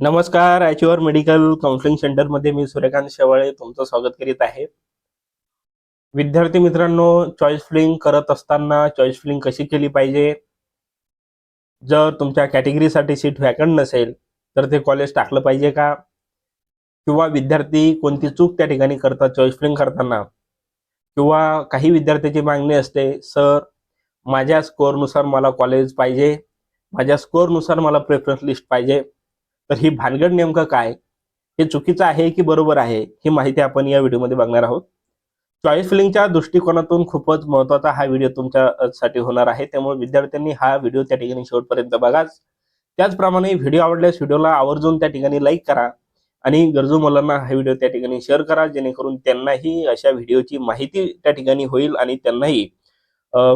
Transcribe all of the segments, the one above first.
नमस्कार ॲच्युअर medical counselling सेंटरमध्ये मी सूर्यकांत शेवाळे तुमचं स्वागत करीत आहे. विद्यार्थी मित्रांनो चॉईस फिलिंग करत असताना चॉईस फिलिंग कशी केली पाहिजे? जर तुमच्या कॅटेगरीसाठी सीट व्हॅकंट नसेल तर ते कॉलेज टाकलं पाहिजे का? किंवा विद्यार्थी कोणती चूक त्या ठिकाणी करतात चॉईस फिलिंग करताना? किंवा काही विद्यार्थ्याची मागणी असते सर माझ्या स्कोअरनुसार मला कॉलेज पाहिजे माझ्या स्कोअरनुसार मला प्रेफरन्स लिस्ट पाहिजे तर ही भानगड नेमकं काय? हे चुकीचं आहे की बरोबर आहे? ही माहिती आपण या व्हिडिओमध्ये बघणार आहोत. चॉईस फिलिंगच्या दृष्टिकोनातून खूपच महत्त्वाचा हा व्हिडिओ तुमच्यासाठी होणार आहे. त्यामुळे विद्यार्थ्यांनी हा व्हिडिओ त्या ठिकाणी शेवटपर्यंत बघाच. त्याचप्रमाणे व्हिडिओ आवडल्यास व्हिडिओला आवर्जून त्या ठिकाणी लाईक करा आणि गरजू मुलांना हा व्हिडिओ त्या ठिकाणी शेअर करा जेणेकरून त्यांनाही अशा व्हिडिओची माहिती त्या ठिकाणी होईल आणि त्यांनाही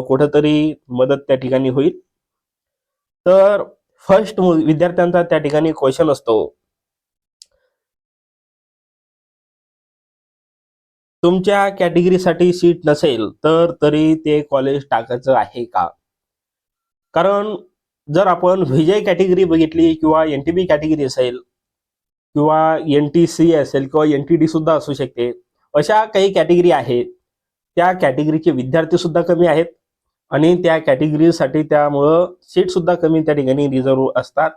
कुठंतरी मदत त्या ठिकाणी होईल. तर फर्स्ट विद्यार्थ्यांचा त्या ठिकाणी क्वेश्चन असतो. तुमच्या कॅटेगरीसाठी सीट नसेल तर तरी ते कॉलेज टाकायचं आहे का? कारण जर आपण विजय कॅटेगरी बघितली किंवा एन टी बी कॅटेगरी असेल किंवा एन टी सी असेल किंवा एन टी डी सुद्धा असू शकते अशा काही कॅटेगरी आहेत त्या कॅटेगरीचे विद्यार्थी सुद्धा कमी आहेत. आणि त्या कॅटेगरीसाठी त्यामुळं सीट सुद्धा कमी त्या ठिकाणी रिझर्व असतात.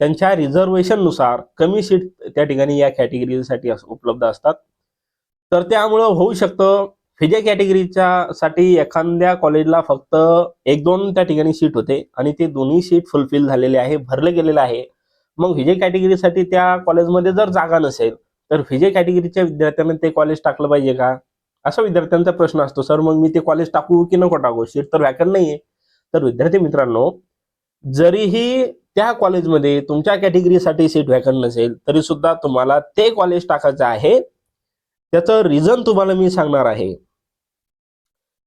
त्यांच्या रिझर्वेशननुसार कमी सीट त्या ठिकाणी या कॅटेगरीसाठी उपलब्ध असतात. तर त्यामुळं होऊ शकतं फिजे कॅटेगरीच्या साठी एखाद्या कॉलेजला फक्त एक दोन त्या ठिकाणी सीट होते आणि ते दोन्ही सीट फुलफिल झालेले आहे भरले गेलेले आहे. मग व्हिजे कॅटेगरीसाठी त्या कॉलेजमध्ये जर जागा नसेल तर फिजे कॅटेगरीच्या विद्यार्थ्यांना ते कॉलेज टाकलं पाहिजे का? असा विद्यार्थ्यांचा प्रश्न असतो सर मग मी ते कॉलेज टाकू की नको टाकू? सीट तर व्हॅकंट नाहीये. तर विद्यार्थी मित्रांनो जरीही त्या कॉलेजमध्ये तुमच्या कॅटेगरीसाठी सीट व्हॅकंट नसेल तरी सुद्धा तुम्हाला ते कॉलेज टाकायचं आहे. त्याचं रिझन तुम्हाला मी सांगणार आहे.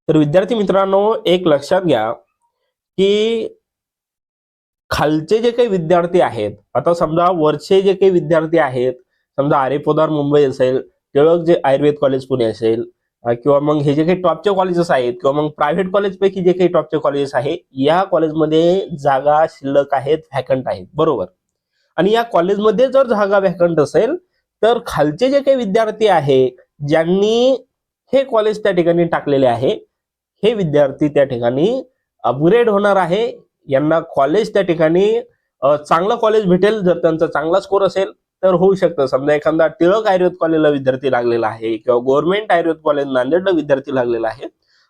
तर विद्यार्थी मित्रांनो एक लक्षात घ्या की खालचे जे काही विद्यार्थी आहेत आता समजा वरचे जे काही विद्यार्थी आहेत समजा आरे पोदार मुंबई असेल टिळक जे आयुर्वेद कॉलेज पुणे असेल किंवा मग हे जे काही टॉपचे कॉलेजेस आहेत किंवा मग प्रायव्हेट कॉलेज पैकी जे काही टॉपचे कॉलेजेस आहे या कॉलेजमध्ये जागा शिल्लक आहेत व्हॅकंट आहेत. बरोबर? आणि या कॉलेजमध्ये जर जागा व्हॅकंट असेल तर खालचे जे काही विद्यार्थी आहे ज्यांनी हे कॉलेज त्या ठिकाणी टाकलेले आहे हे विद्यार्थी त्या ठिकाणी अपग्रेड होणार आहे. यांना कॉलेज त्या ठिकाणी चांगलं कॉलेज भेटेल जर त्यांचा चांगला स्कोर असेल. तर होऊ शकतं. समजा एखादा टिळक आयुर्वेद कॉलेजला विद्यार्थी लागलेला आहे किंवा गव्हर्नमेंट आयुर्वेद कॉलेज नांदेडला विद्यार्थी लागलेला आहे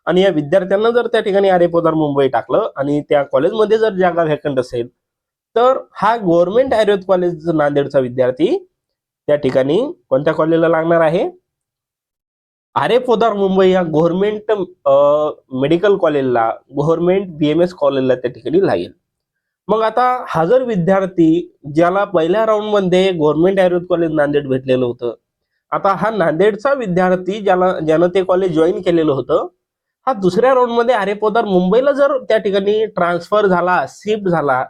आणि या विद्यार्थ्यांना जर त्या ठिकाणी आरेपोदार मुंबई टाकलं आणि त्या कॉलेजमध्ये जर जागा व्हॅकंट असेल तर हा गव्हर्नमेंट आयुर्वेद कॉलेज नांदेडचा विद्यार्थी त्या ठिकाणी कोणत्या कॉलेजला लागणार आहे? आरे पोदार मुंबई या गव्हर्नमेंट मेडिकल कॉलेजला गव्हर्नमेंट बी एम एस कॉलेजला त्या ठिकाणी लागेल. मग आता हा जर विद्यार्थी ज्याला पहिल्या राऊंडमध्ये गव्हर्नमेंट आयुर्वेद कॉलेज नांदेड भेटलेलं होतं आता हा नांदेडचा विद्यार्थी ज्याला ज्यानं ते कॉलेज जॉईन केलेलं होतं हा दुसऱ्या राऊंडमध्ये आरे पोदार मुंबईला जर त्या ठिकाणी ट्रान्सफर झाला शिफ्ट झाला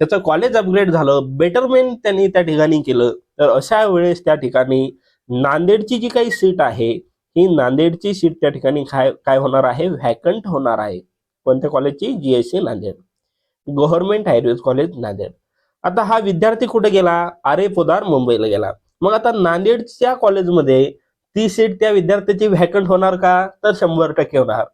त्याचं कॉलेज अपग्रेड झालं बेटरमेंट त्यांनी त्या ठिकाणी केलं तर अशा वेळेस त्या ठिकाणी नांदेडची जी काही सीट आहे ही नांदेडची सीट त्या ठिकाणी काय काय होणार आहे? व्हॅकंट होणार आहे. कोणत्या कॉलेजची GSC Nanded. Government Ayurveda college Nanded. आता हा विद्यार्थी कुठे गेला? आरे पोदार मुंबईला गेला. मग आता नांदेडच्या कॉलेजमध्ये ती सीट त्या विद्यार्थ्याची व्हॅकंट होणार का? तर शंभर टक्के होणार.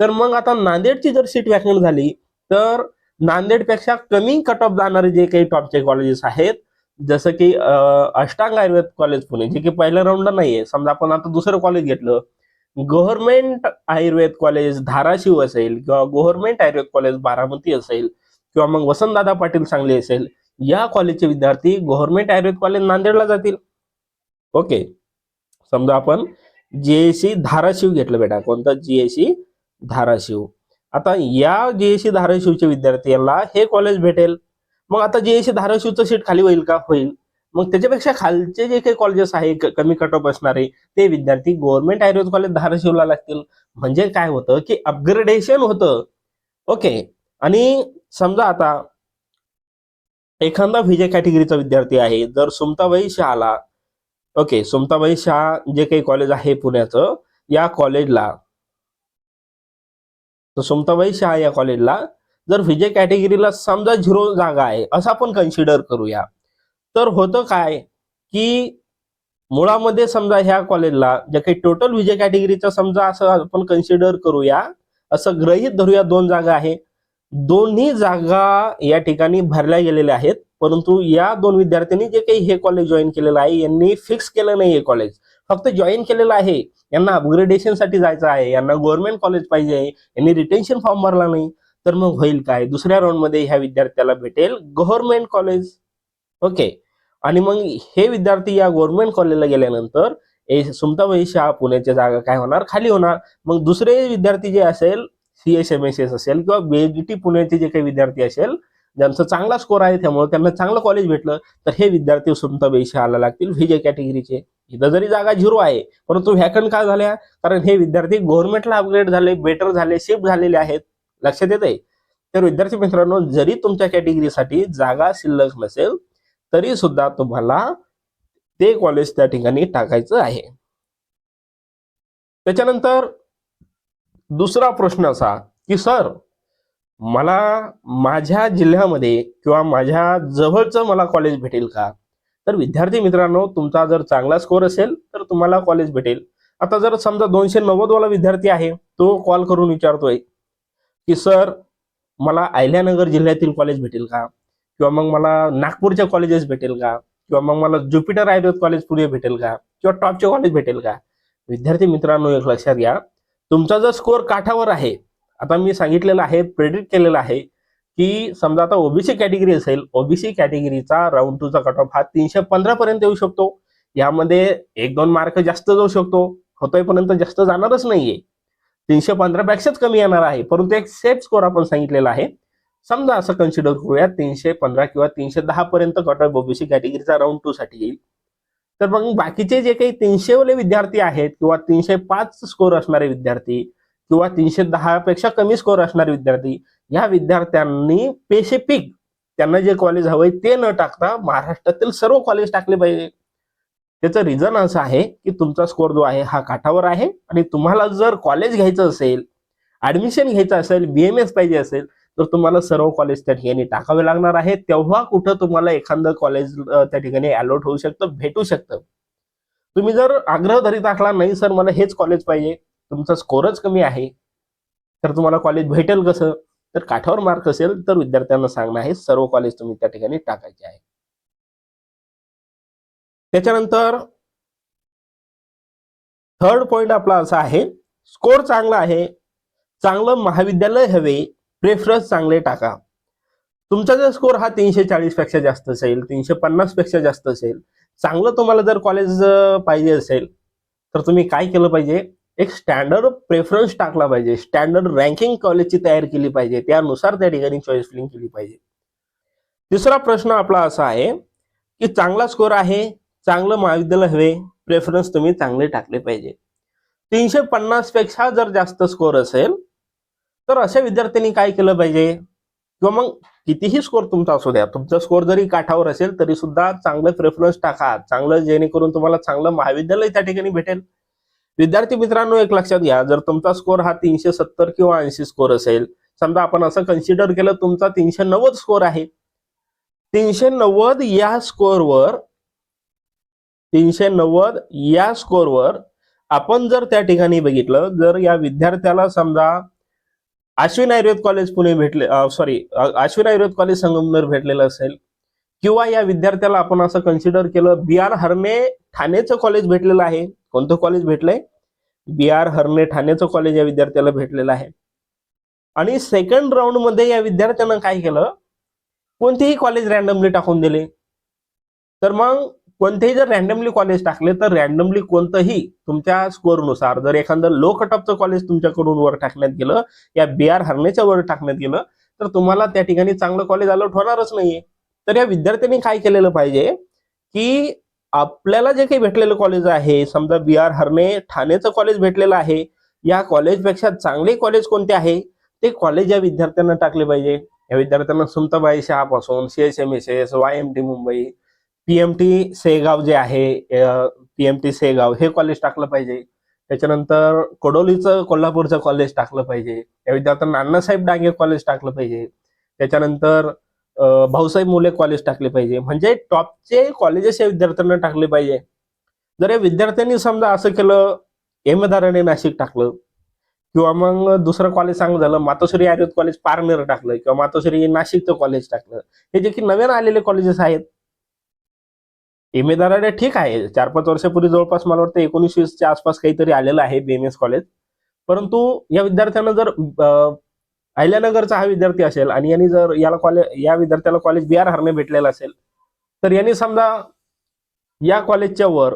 तर मग आता नांदेडची जर सीट व्हॅकंट झाली तर नांदेडपेक्षा कमी कट ऑफ जाणारे जे काही टॉपचे कॉलेजेस आहेत जसं की अष्टांग आयुर्वेद कॉलेज पुणे जे की पहिल्या राऊंडला नाहीये. समजा आपण आता दुसरं कॉलेज घेतलं गव्हर्नमेंट आयुर्वेद कॉलेज धाराशिव असेल किंवा गव्हर्नमेंट आयुर्वेद कॉलेज बारामती असेल किंवा मग वसंतदादा पाटील सांगली असेल या कॉलेजचे विद्यार्थी गव्हर्नमेंट आयुर्वेद कॉलेज नांदेडला जातील. ओके समजा आपण जीएसी धाराशिव घेतलं बेटा. कोणतं? जीएसी धाराशिव. आता या जीएसी धाराशिवच्या विद्यार्थ्यांना हे कॉलेज भेटेल. मग आता जीएसी धाराशिवचं सीट खाली होईल का? होईल. मग त्याच्यापेक्षा खालचे जे काही कॉलेजेस आहे कमी कट ऑफ असणारे ते विद्यार्थी गव्हर्नमेंट आयुर्वेद कॉलेज धाराशिवला लागतील. म्हणजे काय होतं? की अपग्रेडेशन होतं. ओके आणि समजा आता एखादा विजय कॅटेगरीचा विद्यार्थी आहे जर सुमताबाई शहाला ओके सुमताबाई शहा जे काही कॉलेज आहे पुण्याचं या कॉलेजला तर सुमताबाई शहा या कॉलेजला जर विजय कॅटेगरीला समजा झिरो जागा आहे असं आपण कन्सिडर करूया. तर होतं काय की मुळामध्ये समजा ह्या कॉलेजला जे काही टोटल विजय कॅटेगरीचा समजा असं आपण कन्सिडर करूया असं ग्रहित धरूया दोन जागा आहे दोन्ही जागा या ठिकाणी भरल्या गेलेल्या आहेत. परंतु या दोन विद्यार्थ्यांनी जे काही हे कॉलेज जॉईन केलेलं आहे यांनी फिक्स केलं नाही हे कॉलेज फक्त जॉईन केलेलं आहे. यांना अपग्रेडेशनसाठी जायचं आहे. यांना गव्हर्नमेंट कॉलेज पाहिजे. यांनी रिटेन्शन फॉर्म भरला नाही. तर मग होईल काय? दुसऱ्या राऊंडमध्ये ह्या विद्यार्थ्याला भेटेल गव्हर्नमेंट कॉलेज ओके आणि मग हे विद्यार्थी या गव्हर्नमेंट कॉलेजला गेल्यानंतर ए सुमताबाई शहा पुण्याच्या जागा काय होणार? खाली होणार. मग दुसरे विद्यार्थी जे असेल C S M S S असेल किंवा बीएचडी पुण्याचे जे काही विद्यार्थी असेल ज्यांचं चांगला स्कोर आहे त्यामुळे त्यांना चांगलं कॉलेज भेटलं तर हे विद्यार्थी सुमताबाई आला लागतील. व्हीजे कॅटेगरीचे इथं जरी जागा झिरो आहे परंतु व्हॅकंट का झाल्या? कारण हे विद्यार्थी गव्हर्नमेंटला अपग्रेड झाले बेटर झाले शिफ्ट झालेले आहेत. लक्षात येत आहे तर विद्यार्थी मित्रांनो जरी तुमच्या कॅटेगरीसाठी जागा शिल्लक नसेल तरी सुद्धा तुम्हाला ते कॉलेज त्या ठिकाणी टाकायचं आहे. त्याच्यानंतर दुसरा प्रश्न असा की सर मला माझ्या जिल्ह्यामध्ये किंवा माझ्या जवळचं मला कॉलेज भेटेल का? तर विद्यार्थी मित्रांनो तुमचा जर चांगला स्कोर असेल तर तुम्हाला कॉलेज भेटेल. आता जर समजा दोनशे नव्वदवाला विद्यार्थी आहे तो कॉल करून विचारतोय की सर मला अहिल्यानगर जिल्ह्यातील कॉलेज भेटेल का? किंवा मग मला नागपूरच्या कॉलेजेस भेटेल का? किंवा मग मला ज्युपिटर आयुर्वेद कॉलेज पुढे भेटेल का? किंवा टॉपचे कॉलेज भेटेल का? विद्यार्थी मित्रांनो एक लक्षात घ्या तुमचा जर स्कोअर काठावर आहे आता मी सांगितलेलं आहे प्रेडिक्ट केलेलं आहे की समजा आता ओबीसी कॅटेगरी असेल ओबीसी कॅटेगरीचा राऊंड टूचा कट ऑफ हा तीनशे पंधरा पर्यंत येऊ शकतो. यामध्ये एक दोन मार्क जास्त जाऊ शकतो. होतोयपर्यंत जास्त जाणारच नाहीये. तीनशे पंधरापेक्षाच कमी येणार आहे. परंतु एक सेफ स्कोर आपण सांगितलेला आहे. समजा असं कन्सिडर करूया तीनशे पंधरा किंवा तीनशे दहा पर्यंत कट ऑफ ओबीसी कॅटेगरीचा राऊंड टू साठी येईल. तर मग बाकीचे जे काही तीनशे वाले विद्यार्थी आहेत किंवा तीनशे पाच स्कोर असणारे विद्यार्थी किंवा तीनशे दहा पेक्षा कमी स्कोर असणारे विद्यार्थी या विद्यार्थ्यांनी पेशेपिक त्यांना जे कॉलेज हवंय ते न टाकता महाराष्ट्रातील सर्व कॉलेज टाकले पाहिजे. त्याचं रिझन असं आहे की तुमचा स्कोर जो आहे हा काठावर आहे आणि तुम्हाला जर कॉलेज घ्यायचं असेल ऍडमिशन घ्यायचं असेल बीएमएस पाहिजे असेल तर तुम्हाला सर्व कॉलेज त्या ठिकाणी टाकावे लागणार आहे तेव्हा कुठं तुम्हाला एखादं कॉलेज त्या ठिकाणी अलॉट होऊ शकतं भेटू शकतं. तुम्ही जर आग्रह धरी टाकला नाही सर मला हेच कॉलेज पाहिजे. तुमचा स्कोरच कमी आहे. तर तुम्हाला कॉलेज भेटेल कसं? तर काठावर मार्क असेल तर विद्यार्थ्यांना सांगणं आहे सर्व कॉलेज तुम्ही त्या ठिकाणी टाकायचे आहे. त्याच्यानंतर थर्ड पॉइंट आपला असा आहे स्कोर चांगला आहे. चांगलं महाविद्यालय हवे. प्रेफरन्स चांगले टाका. तुमचा जर स्कोर हा तीनशे चाळीसपेक्षा जास्त असेल तीनशे पन्नासपेक्षा जास्त असेल चांगलं तुम्हाला जर कॉलेज पाहिजे असेल तर तुम्ही काय केलं पाहिजे? एक स्टँडर्ड प्रेफरन्स टाकला पाहिजे. स्टँडर्ड रँकिंग कॉलेजची तयार केली पाहिजे. त्यानुसार त्या ठिकाणी चॉईस फिलिंग केली पाहिजे. तिसरा प्रश्न आपला असा आहे की चांगला स्कोर आहे चांगलं महाविद्यालय हवे प्रेफरन्स तुम्ही चांगले टाकले पाहिजे. तीनशे पन्नासपेक्षा जर जास्त स्कोर असेल तर अशा विद्यार्थ्यांनी काय केलं पाहिजे? किंवा मग कितीही स्कोर तुमचा असू द्या तुमचा स्कोर जरी काठावर असेल तरी सुद्धा चांगलं प्रेफरन्स टाका. चांगलं जेणेकरून तुम्हाला चांगलं महाविद्यालय त्या ठिकाणी भेटेल. विद्यार्थी मित्रांनो एक लक्षात घ्या जर तुमचा स्कोर हा तीनशे सत्तर किंवा ऐंशी स्कोर असेल समजा आपण असं कन्सिडर केलं तुमचा तीनशे नव्वद स्कोर आहे. तीनशे नव्वद या स्कोअरवर तीनशे नव्वद या स्कोअरवर आपण जर त्या ठिकाणी बघितलं जर या विद्यार्थ्याला समजा अश्विन आयुर्वेद कॉलेज पुणे भेटले सॉरी अश्विन आयुर्वेद कॉलेज संगमनेर भेटलेलं असेल किंवा या विद्यार्थ्याला आपण असं कन्सिडर केलं बी आर हरणे ठाणेचं कॉलेज भेटलेलं आहे. कोणतं कॉलेज भेटलंय? बी आर हरणे ठाणेचं कॉलेज या विद्यार्थ्याला भेटलेलं आहे. आणि सेकंड राऊंडमध्ये या विद्यार्थ्यानं काय केलं? कोणतेही कॉलेज रॅन्डमली टाकून दिले. तर मग कोणतेही जर रॅन्डमली कॉलेज टाकले तर रॅन्डमली कोणतंही तुमच्या स्कोअरनुसार जर एखादं लो कटअपचं कॉलेज तुमच्याकडून वर टाकण्यात गेलं या बी आर हरण्याच्या वर टाकण्यात गेलं तर तुम्हाला त्या ठिकाणी चांगलं कॉलेज अलॉट होणारच नाहीये. तर या विद्यार्थ्यांनी काय केलेलं पाहिजे की आपल्याला जे काही भेटलेलं कॉलेज आहे समजा बी आर हरणे ठाण्याचं कॉलेज भेटलेलं आहे या कॉलेजपेक्षा चांगले कॉलेज कोणते आहे ते कॉलेज या विद्यार्थ्यांना टाकले पाहिजे. या विद्यार्थ्यांना Sumatabai शहापासून C S M S S Y M T Mumbai PMT Shegaon जे आहे पीएमटी सेगाव हे कॉलेज टाकलं पाहिजे. त्याच्यानंतर कडोलीचं कोल्हापूरचं कॉलेज टाकलं पाहिजे. या विद्यार्थ्यांना अण्णासाहेब डांगे कॉलेज टाकलं पाहिजे. त्याच्यानंतर भाऊसाहेब मुले कॉलेज टाकले पाहिजे. म्हणजे टॉपचे कॉलेजेस या विद्यार्थ्यांना टाकले पाहिजे. जर या विद्यार्थ्यांनी समजा असं केलं एम दाराने नाशिक टाकलं किंवा मग दुसरं कॉलेज चांगलं झालं मातोश्री आयुर्वेद कॉलेज पारनेर टाकलं किंवा मातोश्री नाशिकचं कॉलेज टाकलं हे जे की नवीन आलेले कॉलेजेस आहेत एम ए ठीक आहे. चार पाच वर्षापूर्वी जवळपास मला वाटतं एकोणीस वीसच्या आसपास काहीतरी आलेलं आहे बीएमएस कॉलेज परंतु या विद्यार्थ्यांना जर अहिल्यानगरचा हा विद्यार्थी असेल आणि यांनी जर याला कॉलेज या विद्यार्थ्याला कॉलेज बी आर हरणे भेटलेलं असेल तर यांनी समजा या कॉलेजच्या वर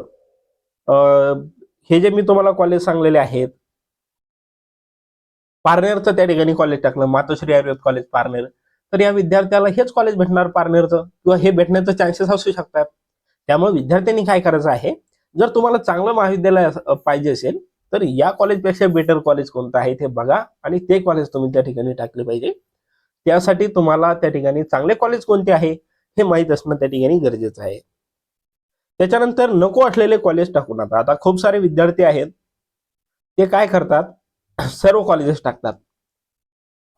हे जे मी तुम्हाला कॉलेज सांगलेले आहेत पारनेरचं त्या ठिकाणी कॉलेज टाकलं मातोश्री आयुर्वेद कॉलेज पारनेर. तर या विद्यार्थ्याला हेच कॉलेज भेटणार पारनेरचं? किंवा हे भेटण्याचे चान्सेस असू शकतात? त्यामुळे विद्यार्थ्यांनी काय करायचं आहे जर तुम्हाला चांगलं महाविद्यालय अस- पाहिजे असेल तर या कॉलेजपेक्षा बेटर कॉलेज कोणतं आहे ते बघा आणि ते कॉलेज तुम्ही त्या ठिकाणी टाकले पाहिजे. त्यासाठी तुम्हाला त्या ठिकाणी चांगले कॉलेज कोणते आहे हे माहीत असणं त्या ठिकाणी गरजेचं आहे. त्याच्यानंतर नको असलेले कॉलेज टाकू नका. आता खूप सारे विद्यार्थी आहेत ते काय करतात सर्व कॉलेजेस टाकतात.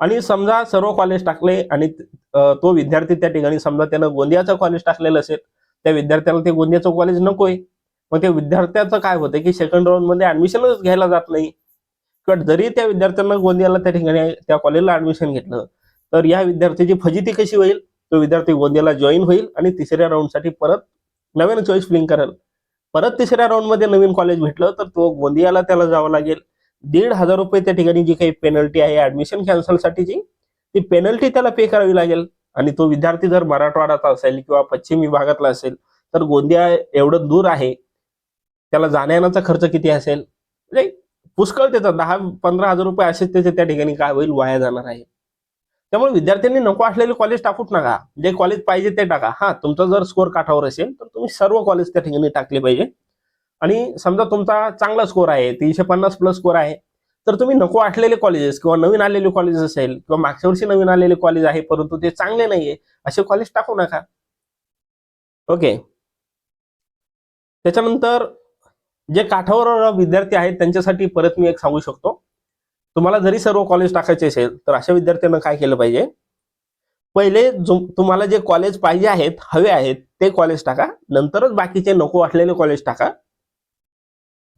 आणि समजा सर्व कॉलेज टाकले आणि तो विद्यार्थी त्या ठिकाणी समजा त्यानं गोंदियाचं कॉलेज टाकलेलं असेल त्या विद्यार्थ्याला ते गोंदियाचं कॉलेज नकोय. मग त्या विद्यार्थ्याचं काय होतं की सेकंड राऊंडमध्ये ऍडमिशनच घ्यायला जात नाही. किंवा जरी त्या विद्यार्थ्यांना गोंदियाला त्या ठिकाणी त्या कॉलेजला ऍडमिशन घेतलं तर या विद्यार्थ्याची फजिती कशी होईल? तो विद्यार्थी गोंदियाला जॉईन होईल आणि तिसऱ्या राऊंडसाठी परत नवीन चॉईस फिलिंग करेल. परत तिसऱ्या राऊंडमध्ये नवीन कॉलेज भेटलं तर तो गोंदियाला त्याला जावं लागेल. दीड हजार रुपये त्या ठिकाणी जी काही पेनल्टी आहे ऍडमिशन कॅन्सलसाठीची ती पेनल्टी त्याला पे करावी लागेल. आणि तो विद्यार्थी जर मराठवाड्याचा असेल किंवा पश्चिम विभागातला असेल तर गोंदिया एवढं दूर आहे त्याला जाण्याचा खर्च किती असेल? म्हणजे पुष्कळ त्याचा दहा पंधरा हजार रुपये असेच त्याचे त्या ठिकाणी काय होईल वाया जाणार आहे. त्यामुळे विद्यार्थ्यांनी नको असलेले कॉलेज टाकूच नका. जे कॉलेज पाहिजे ते टाका. हा तुमचा जर स्कोर काठावर असेल तर तुम्ही सर्व कॉलेज त्या ठिकाणी टाकले पाहिजे. आणि समजा तुमचा चांगला स्कोर आहे तीनशे पन्नास प्लस स्कोर आहे तर तुम्ही नको असलेले कॉलेजेस किंवा नवीन आलेले कॉलेजेस असेल किंवा मागच्या वर्षी नवीन आलेले कॉलेज आहे परंतु ते चांगले नाहीये असे कॉलेज टाकू नका. ओके त्याच्यानंतर जे काठावर विद्यार्थी आहेत त्यांच्यासाठी परत मी एक सांगू शकतो. तुम्हाला जरी सर्व कॉलेज टाकायचे असेल तर अशा विद्यार्थ्यांना काय केलं पाहिजे? पहिले तुम्हाला जे कॉलेज पाहिजे आहेत हवे आहेत ते कॉलेज टाका. नंतरच बाकीचे नको वाटलेले कॉलेज टाका.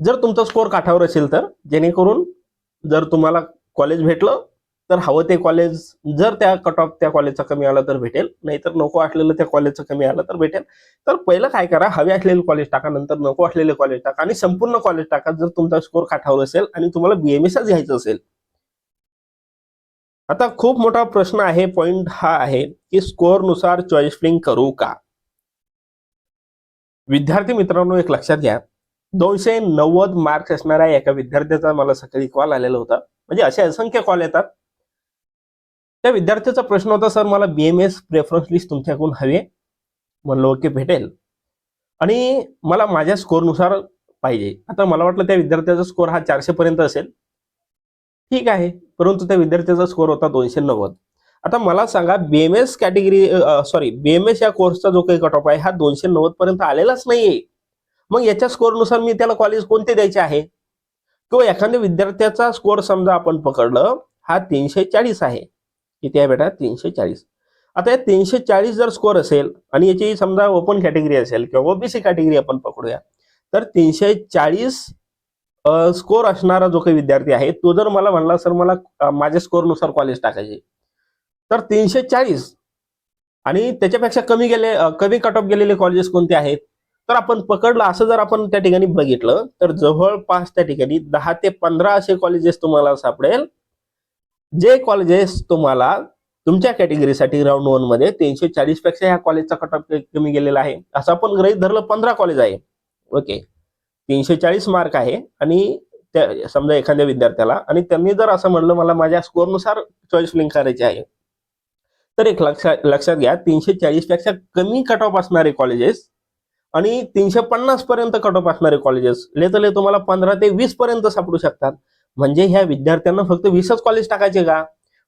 जर तुमचा स्कोर काठावर असेल तर जेणेकरून जर तुम्हाला कॉलेज भेटलं तर हवं ते कॉलेज जर त्या कट ऑफ त्या कॉलेजचा कमी आला तर भेटेल. नाहीतर नको असलेलं त्या कॉलेजचं कमी आलं तर भेटेल. तर पहिलं काय करा हवे असलेले कॉलेज टाका नंतर नको असलेले कॉलेज टाका आणि संपूर्ण कॉलेज टाका. जर तुमचा स्कोर काठावर असेल आणि तुम्हाला बीएमएसच घ्यायचं असेल. आता खूप मोठा प्रश्न आहे पॉइंट हा आहे की स्कोअरनुसार चॉईस फिलिंग करू का? विद्यार्थी मित्रांनो एक लक्षात घ्या. दोनशे नव्वद मार्क्स असणाऱ्या एका विद्यार्थ्याचा मला सकाळी कॉल आलेला होता. म्हणजे असे असंख्य कॉल येतात. त्या विद्यार्थ्याचा प्रश्न होता सर मला B M S preference list तुमच्याकडून हवी आहे. म्हणलं ओके भेटेल. आणि मला माझ्या स्कोरनुसार पाहिजे. आता मला वाटलं त्या विद्यार्थ्याचा स्कोर हा चारशे पर्यंत असेल. ठीक आहे. परंतु त्या विद्यार्थ्याचा स्कोर होता दोनशे नव्वद. आता मला सांगा बीएमएस कॅटेगरी सॉरी बीएमएस या कोर्सचा जो काही कट ऑफ आहे हा दोनशे नव्वद पर्यंत आलेलाच नाहीये. मग याच्या स्कोरनुसार मी त्याला कॉलेज कोणते द्यायचे आहे? किंवा एखाद्या विद्यार्थ्याचा स्कोर समजा आपण पकडलं हा तीनशे चाळीस आहे. किती आहे बेटा? तीनशे चाळीस. आता या तीनशे चाळीस जर स्कोर असेल आणि याची समजा ओपन कॅटेगरी असेल किंवा ओबीसी कॅटेगरी आपण पकडूया तर तीनशे चाळीस स्कोर असणारा जो काही विद्यार्थी आहे तो जर मला म्हणला सर मला माझ्या स्कोरनुसार कॉलेज टाकायचे. तर तीनशे चाळीस. आणि त्याच्यापेक्षा कमी गेले कमी कट ऑफ गेलेले कॉलेजेस कोणते आहेत? तर आपण पकडलं असं जर आपण त्या ठिकाणी बघितलं तर जवळपास त्या ठिकाणी दहा ते पंधरा असे कॉलेजेस तुम्हाला सापडेल. जे कॉलेजेस तुम्हाला तुमच्या कॅटेगरीसाठी राऊंड वनमध्ये तीनशे चाळीसपेक्षा ह्या कॉलेजचा कट ऑफ कमी गेलेला आहे. असं आपण ग्रहित धरलं पंधरा कॉलेज आहे. ओके तीनशे चाळीस मार्क आहे आणि त्या समजा एखाद्या विद्यार्थ्याला आणि त्यांनी जर असं म्हणलं मला माझ्या स्कोअरनुसार चॉईस लिंक करायची आहे. तर एक लक्षात लक्षात घ्या तीनशे चाळीसपेक्षा कमी कट ऑफ असणारे कॉलेजेस आणि तीनशे पन्नास पर्यंत कट ऑफ असणारे कॉलेजेस लेतले तुम्हाला पंधरा ते वीस पर्यंत सापडू शकतात. म्हणजे ह्या विद्यार्थ्यांना फक्त वीसच कॉलेज टाकायचे का?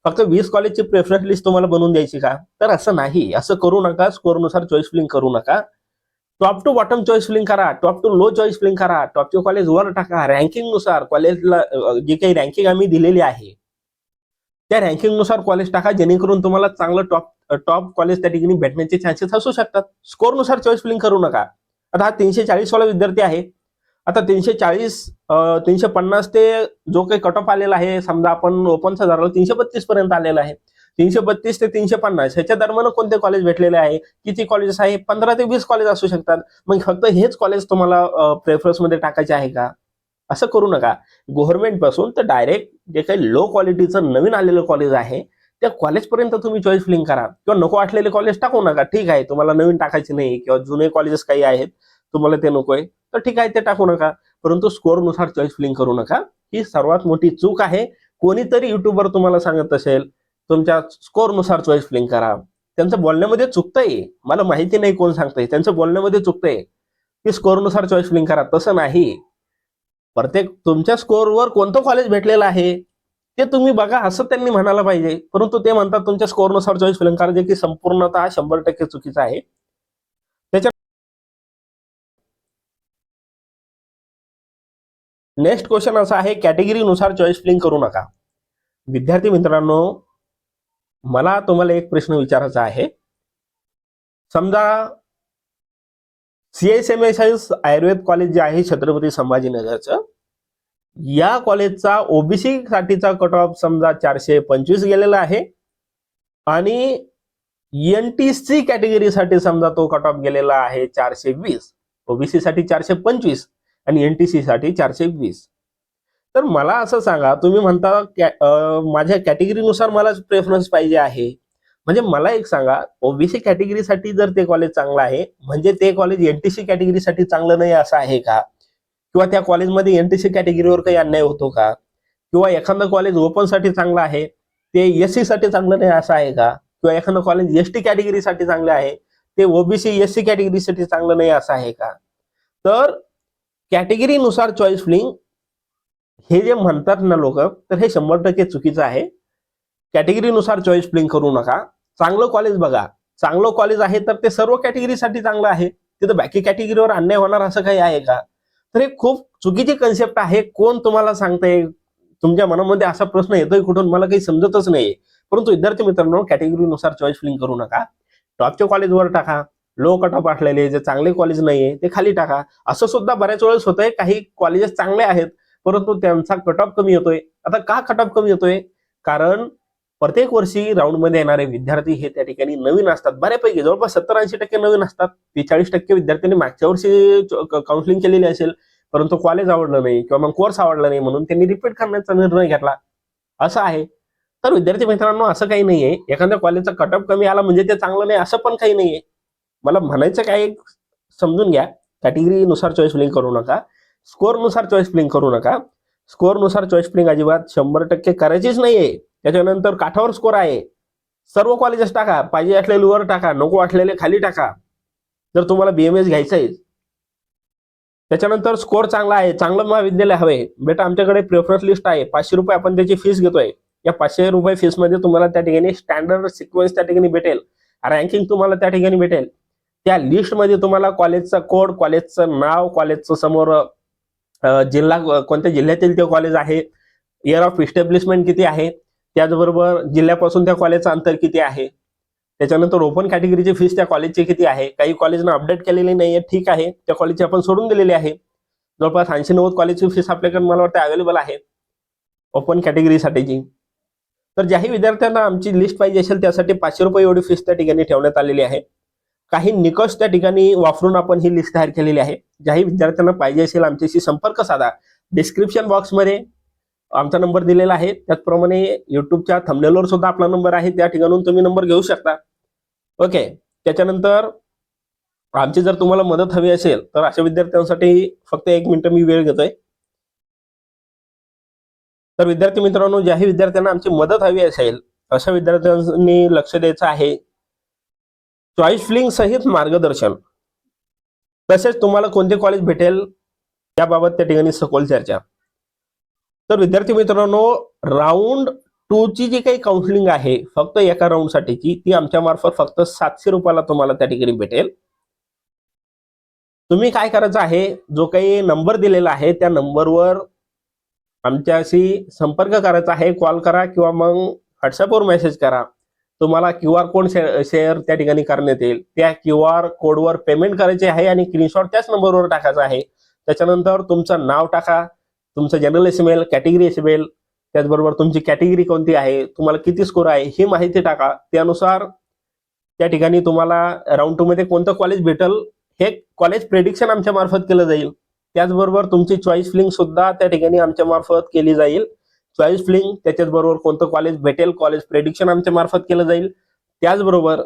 फक्त वीस कॉलेजची प्रेफरन्स लिस्ट तुम्हाला बनवून द्यायची का? तर असं नाही. असं करू नका स्कोरनुसार चॉईस फिलिंग करू नका. Top to bottom choice filling करा top to low choice filling करा टॉपचे कॉलेज वर टाका. रँकिंगनुसार कॉलेजला जी काही रँकिंग आम्ही दिलेली आहे त्या रँकिंगनुसार कॉलेज टाका जेणेकरून तुम्हाला चांगलं टॉप टॉप कॉलेज त्या ठिकाणी भेटण्याचे चान्सेस असू शकतात. स्कोरनुसार चॉईस फिलिंग करू नका. आता हा तीनशे चाळीसवाला विद्यार्थी आहे. आता तीनशे चाळीस तीनशे पन्नास ते जो काही कट ऑफ आलेला आहे समजा आपण ओपनचा धरला तीनशे बत्तीस पर्यंत आलेला आहे. तीनशे बत्तीस ते तीनशे पन्नास ह्याच्या दरम्यान कोणते कॉलेज भेटलेले आहे? किती कॉलेजेस आहे? पंधरा ते वीस कॉलेज असू शकतात. मग फक्त हेच कॉलेज तुम्हाला प्रेफरन्समध्ये टाकायचे आहे का? असं करू नका. गव्हर्नमेंटपासून तर डायरेक्ट जे काही लो क्वालिटीचं नवीन आलेलं कॉलेज आहे त्या कॉलेजपर्यंत तुम्ही चॉईस फिलिंग करा किंवा नको वाटलेले कॉलेज टाकू नका. ठीक आहे तुम्हाला नवीन टाकायचे नाही किंवा जुने कॉलेजेस काही आहेत तुम्हाला ते नकोय तर ठीक आहे ते टाकू नका. परंतु स्कोरनुसार चॉईस फिलिंग करू नका. ही सर्वात मोठी चूक आहे. कोणीतरी युट्यूबवर तुम्हाला सांगत असेल तुमच्या स्कोरनुसार चॉईस फिलिंग करा. त्यांचं बोलण्यामध्ये चुकतंय. मला माहिती नाही कोण सांगतंय. त्यांचं बोलण्यामध्ये चुकतंय. की स्कोरनुसार चॉईस फिलिंग करा. तसं नाही. प्रत्येक तुमच्या स्कोरवर कोणतं कॉलेज भेटलेलं आहे? ते तुम्ही बघा असं त्यांनी म्हणायला पाहिजे. परंतु ते म्हणतात तुमच्या स्कोअरनुसार चॉईस फिलिंग कारण जे की संपूर्णतः शंभर टक्के चुकीचं आहे. त्याच्या नेक्स्ट क्वेश्चन असा आहे कॅटेगरीनुसार चॉईस फिलिंग करू नका. विद्यार्थी मित्रांनो मला तुम्हाला एक प्रश्न विचारायचा आहे. समजा सीएसएमएस आयुर्वेद कॉलेज जे आहे छत्रपती संभाजीनगरचं या कॉलेजचा ओबीसी साठीचा कट ऑफ समजा चारशे पंचवीस गेलेला आहे. आणि एन टी सी कॅटेगरीसाठी समजा तो कट ऑफ गेलेला आहे चारशे वीस. ओबीसी साठी चारशे पंचवीस आणि एन टी सी साठी चारशे वीस. तर मला असं सांगा तुम्ही म्हणता कॅ- माझ्या कॅटेगरीनुसार मला प्रेफरन्स पाहिजे आहे. म्हणजे मला एक सांगा ओबीसी कॅटेगरीसाठी जर ते कॉलेज चांगलं आहे म्हणजे ते कॉलेज एनटीसी कॅटेगरीसाठी चांगलं नाही असं आहे का? किंवा त्या कॉलेजमध्ये एनटीसी कॅटेगरीवर काही अन्याय होतो का? किंवा एखादं कॉलेज ओपनसाठी चांगलं आहे ते एस सी साठी चांगलं नाही असं आहे का? किंवा एखादं कॉलेज एस टी कॅटेगरीसाठी चांगलं आहे ते ओबीसी एस सी कॅटेगरीसाठी चांगलं नाही असं आहे का? तर कॅटेगरीनुसार चॉईस फिलिंग हे जे म्हणतात ना लोक तर हे शंभर टक्के चुकीचं आहे. कॅटेगरीनुसार चॉईस फिलिंग करू नका. चांगलं कॉलेज बघा. चांगलं कॉलेज आहे तर ते सर्व कॅटेगरीसाठी चांगलं आहे. तिथं बाकी कॅटेगरीवर अन्याय होणार असं काही आहे का? तर हे खूप चुकीची कन्सेप्ट आहे. कोण तुम्हाला सांगतंय? तुमच्या मनामध्ये असा प्रश्न येतोय कुठून? मला काही समजतच नाही परंतु विद्यार्थी मित्रांनो कॅटेगरीनुसार चॉईस फिलिंग करू नका. टॉपच्या कॉलेजवर टाका. लो कट ऑफ असलेले जे चांगले कॉलेज नाहीये ते खाली टाका. असं सुद्धा बऱ्याच वेळेस होतंय. काही कॉलेजेस चांगले आहेत परंतु त्यांचा कट ऑफ कमी येतोय आता का कट ऑफ कमी येतोय कारण प्रत्येक वर्षी राऊंडमध्ये येणारे विद्यार्थी हे त्या ठिकाणी नवीन असतात. बऱ्यापैकी जवळपास सत्तर ऐंशी टक्के नवीन असतात. चाळीस टक्के विद्यार्थ्यांनी मागच्या वर्षी काउन्सिलिंग केलेली असेल परंतु कॉलेज आवडलं नाही किंवा मग कोर्स आवडला नाही म्हणून त्यांनी रिपीट करण्याचा निर्णय घेतला. असं आहे. तर विद्यार्थी मित्रांनो असं काही नाहीये. एखाद्या कॉलेजचा कटअप कमी आला म्हणजे ते चांगलं नाही असं पण काही नाहीये. मला म्हणायचं काय समजून घ्या. कॅटेगरीनुसार चॉईस फिलिंग करू नका. स्कोरनुसार चॉईस फिलिंग करू नका. स्कोरनुसार चॉईस फिलिंग अजिबात शंभर टक्के करायचीच नाहीये. त्याच्यानंतर काठावर स्कोर आहे. सर्व कॉलेजेस टाका पाहिजे असलेले वर टाका नको असलेले खाली टाका. जर तुम्हाला बीएमएस घ्यायचं आहे त्याच्यानंतर स्कोर चांगला आहे चांगलं महाविद्यालय हवे. बेटा आमच्याकडे प्रेफरन्स लिस्ट आहे. पाचशे रुपये आपण त्याची फीस घेतोय. या पाचशे रुपये फीसमध्ये तुम्हाला त्या ठिकाणी स्टँडर्ड सिक्वेन्स त्या ठिकाणी भेटेल. रँकिंग तुम्हाला त्या ठिकाणी भेटेल. त्या लिस्टमध्ये तुम्हाला कॉलेजचा कोड कॉलेजचं नाव कॉलेजचं समोर जिल्हा कोणत्या जिल्ह्यातील ते कॉलेज आहे? इयर ऑफ इस्टॅब्लिशमेंट किती आहे? त्याचबरोबर जिल्ह्यापासून त्या कॉलेजचं अंतर किती आहे? त्याच्यानंतर ओपन कॅटेगरीची फीस त्या कॉलेजची किती आहे? काही कॉलेजनं अपडेट केलेली नाहीये ठीक आहे. त्या कॉलेजची आपण सोडून दिलेली आहे. जवळपास ऐंशी नव्वद कॉलेजची फीस आपल्याकडे मला वाटतं अवेलेबल आहे. ओपन कॅटेगरीसाठीची तर ज्याही विद्यार्थ्यांना आमची लिस्ट पाहिजे असेल त्यासाठी पाचशे रुपये एवढी फीस त्या ठिकाणी ठेवण्यात आलेली आहे. काही निकष त्या ठिकाणी वापरून आपण ही लिस्ट तयार केलेली आहे. ज्याही विद्यार्थ्यांना पाहिजे असेल आमच्याशी संपर्क साधा. डिस्क्रिप्शन बॉक्समध्ये आमचा नंबर दिलेला आहे. त्याचप्रमाणे युट्यूबच्या थंबनेलवर सुद्धा आपला नंबर आहे. त्या ठिकाणून तुम्ही नंबर घेऊ शकता. ओके त्याच्यानंतर आमची जर तुम्हाला मदत हवी असेल तर अशा विद्यार्थ्यांसाठी फक्त एक मिनिट मी वेळ घेतोय. तर विद्यार्थी मित्रांनो ज्याही विद्यार्थ्यांना आमची मदत हवी असेल अशा विद्यार्थ्यांनी लक्ष द्यायचं आहे. चॉईस फिलिंग सहित मार्गदर्शन. तसेच तुम्हाला कोणते कॉलेज भेटेल याबाबत त्या ठिकाणी सखोल चर्चा. तर विद्यार्थी मित्रांनो राऊंड टू ची जी काही काउन्सिलिंग आहे फक्त एका राऊंड साठीची ती आमच्या मार्फत फक्त सातशे रुपयाला तुम्हाला त्या ठिकाणी भेटेल. तुम्ही काय करायचं आहे जो काही नंबर दिलेला आहे त्या नंबरवर आमच्याशी संपर्क करायचा आहे कॉल करा किंवा मग व्हॉट्सअपवर मेसेज करा. तुम्हाला क्यू आर कोड शेअर त्या ठिकाणी करण्यात येईल. त्या क्यू आर कोडवर पेमेंट करायचे आहे आणि स्क्रीनशॉट त्याच नंबरवर टाकायचा आहे. त्याच्यानंतर तुमचं नाव टाका. तुमचं जनरल एसएमएल कॅटेगरी एसएमएल त्याचबरोबर तुमची कॅटेगरी कोणती आहे तुम्हाला किती स्कोर आहे ही माहिती टाका. त्यानुसार त्या ठिकाणी तुम्हाला राऊंड टू मध्ये कोणतं कॉलेज भेटल हे कॉलेज प्रेडिक्शन आमच्या मार्फत केलं जाईल. त्याचबरोबर तुमची चॉईस फिलिंग सुद्धा त्या ठिकाणी आमच्या मार्फत केली जाईल. चॉईस फिलिंग त्याच्याच बरोबर कोणतं कॉलेज भेटेल कॉलेज प्रेडिक्शन आमच्या मार्फत केलं जाईल. त्याचबरोबर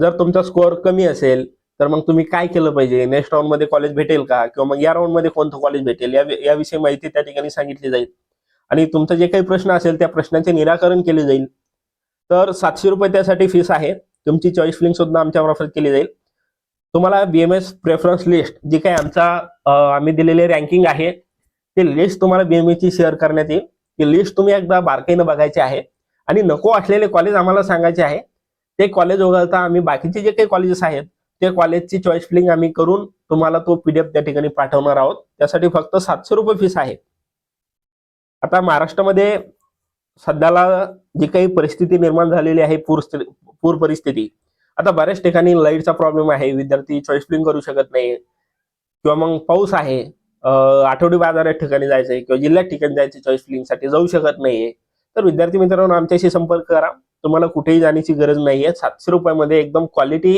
जर तुमचा स्कोअर कमी असेल तर मग तुम्ही काय केलं पाहिजे? नेक्स्ट राऊंडमध्ये कॉलेज भेटेल का? किंवा मग या राऊंडमध्ये कोणतं कॉलेज भेटेल? या याविषयी माहिती त्या ठिकाणी सांगितली जाईल. आणि तुमचा जे काही प्रश्न असेल त्या प्रश्नाचे निराकरण केले जाईल. तर सातशे रुपये त्यासाठी फीस आहे. तुमची चॉईस फिलिंग सुद्धा आमच्या मार्फत केली जाईल. तुम्हाला बीएमएस प्रेफरन्स लिस्ट जी काही आमचा आम्ही दिलेले रँकिंग आहे ते लिस्ट तुम्हाला बीएमए ची शेअर करण्यात येईल. ती लिस्ट तुम्ही एकदा बारकाईनं बघायची आहे. आणि नको असलेले कॉलेज आम्हाला सांगायचे आहे. ते कॉलेज वगळता आम्ही बाकीचे जे काही कॉलेजेस आहेत ते कॉलेजची चॉईस फिलिंग आम्ही करून तुम्हाला तो पीडीएफ त्या ठिकाणी पाठवणार आहोत. त्यासाठी फक्त सातशे रुपये फीस आहे आता महाराष्ट्रामध्ये सध्याला जी काही परिस्थिती निर्माण झालेली आहे पूर पूर परिस्थिती आता बऱ्याच ठिकाणी लाईटचा प्रॉब्लेम आहे विद्यार्थी चॉईस फिलिंग करू शकत नाही. किंवा मग पाऊस आहे आठवडी बाजारात ठिकाणी जायचंय किंवा जिल्ह्यात ठिकाणी जायचं चॉईस फिलिंगसाठी जाऊ शकत नाहीये. तर विद्यार्थी मित्रांनो आमच्याशी संपर्क करा. तुम्हाला कुठेही जाण्याची गरज नाहीये. सातशे रुपयामध्ये एकदम क्वालिटी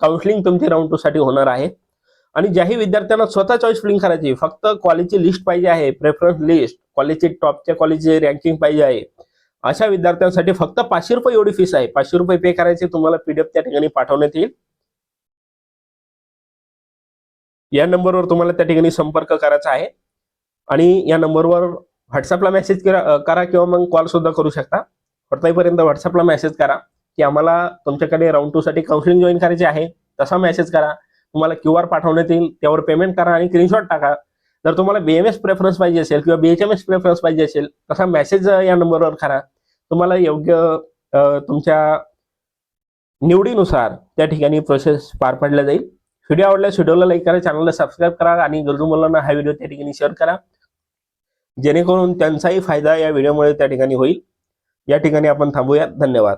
काउन्सिलिंग तुमची राऊंड टू साठी होणार आहे. आणि ज्याही विद्यार्थ्यांना स्वतः चॉईस फिलिंग करायची फक्त कॉलेजची लिस्ट पाहिजे आहे प्रेफरन्स लिस्ट कॉलेजची टॉपच्या कॉलेजची रँकिंग पाहिजे आहे. अशा विद्यार्थ्यांसाठी फक्त पाचशे रुपये एवढी फीस आहे. पाचशे रुपये पे करायचे तुम्हाला पीडीएफ त्या ठिकाणी पाठवण्यात येईल. या नंबरवर तुम्हाला त्या ठिकाणी संपर्क करायचा आहे. आणि या नंबरवर व्हॉट्सअपला मेसेज करा किंवा मग कॉल सुद्धा करू शकता. परताईपर्यंत व्हॉट्सअपला मेसेज करा. की आम्हाला तुमच्याकडे राऊंड टू साठी काउन्सिलिंग जॉईन करायचे आहे तसा मेसेज करा. तुम्हाला क्यू आर पाठवण्यात येईल त्यावर पेमेंट करा आणि स्क्रीनशॉट टाका. जर तुम्हाला बीएमएस प्रेफरन्स पाहिजे असेल किंवा बीएचएमएस प्रेफरन्स पाहिजे असेल तसा मेसेज या नंबरवर करा. तुम्हाला योग्य तुमच्या निवडीनुसार त्या ठिकाणी प्रोसेस पार पाडल्या जाईल. व्हिडिओ आवडल्यास व्हिडिओला लाईक करा चॅनलला सबस्क्राईब करा आणि गरजू मुलांना हा व्हिडिओ त्या ठिकाणी शेअर करा. जेणेकरून त्यांचाही फायदा या व्हिडिओमुळे त्या ठिकाणी होईल. या ठिकाणी आपण थांबूया धन्यवाद.